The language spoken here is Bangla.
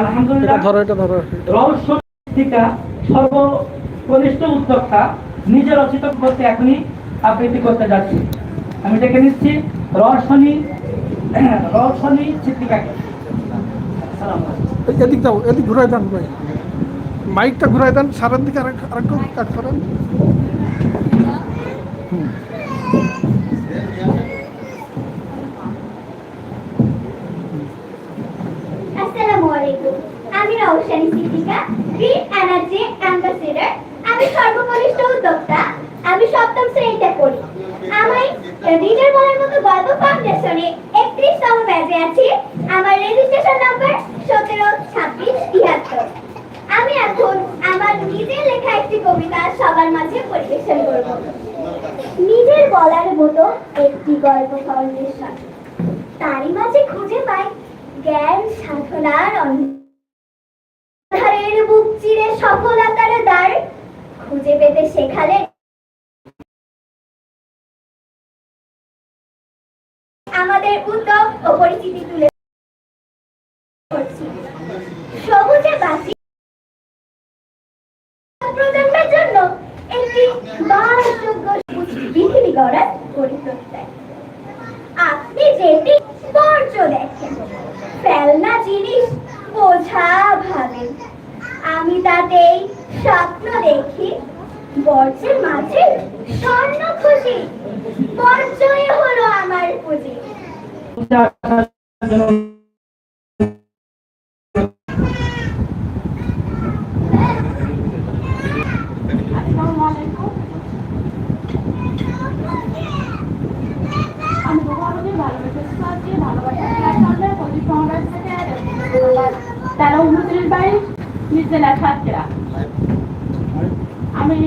আলহামদুলিল্লাহ। এটা ধরো এটা ধরো। রহস্য শিক্ষিকা সর্বকনিষ্ঠ উদ্যোক্তা নিজের রচিত করতে এখনই আবৃত্তি করতে যাচ্ছি। আমি ডেকে নিচ্ছি রহস্যনী রহস্যনী চিত্রিকাকে। এদিক দাও এদিক ঘুরাই দেন ভাই। মাইকটা ঘুরাই দেন সারের দিকে আরেক আরেকটু কাট করেন। আমি Roshani Siddika green energy ambassador আমি সর্বকনিষ্ঠ উদ্যোক্তা। আমি সপ্তম শ্রেণীতে পড়ি। আমি রিডার বলার মতো গল্প ফাউন্ডেশনে একত্রিশতম ব্যাচে আছি। আমার রেজিস্ট্রেশন নাম্বার সতেরো, ছাব্বিশ, তিয়াত্তর। আমি এখন আমার নিজের লেখা একটি কবিতা সবার মাঝে পরিবেশন করব। নিজের বলার মতো একটি গল্প ফাউন্ডেশন তারই মাঝে খুঁজে পাই জ্ঞান সাধনার অন্ধারের বুক চিরে সফলতার দ্বার খুঁজে পেতে শেখালে আমাদের উদ্যোগ ও পরিচিতি তুলে সবুজে বাঁচি। জন্য একটি যেটি বর্জ্য দেখেন ফেলনা জিনিস বোঝা ভাবেন আমি তাতেই স্বপ্ন দেখি, বর্জ্যের মাঝে স্বর্ণ খুশি। বর্জ্যই হলো আমার পুঁজি। Biden, Ms. Natasha.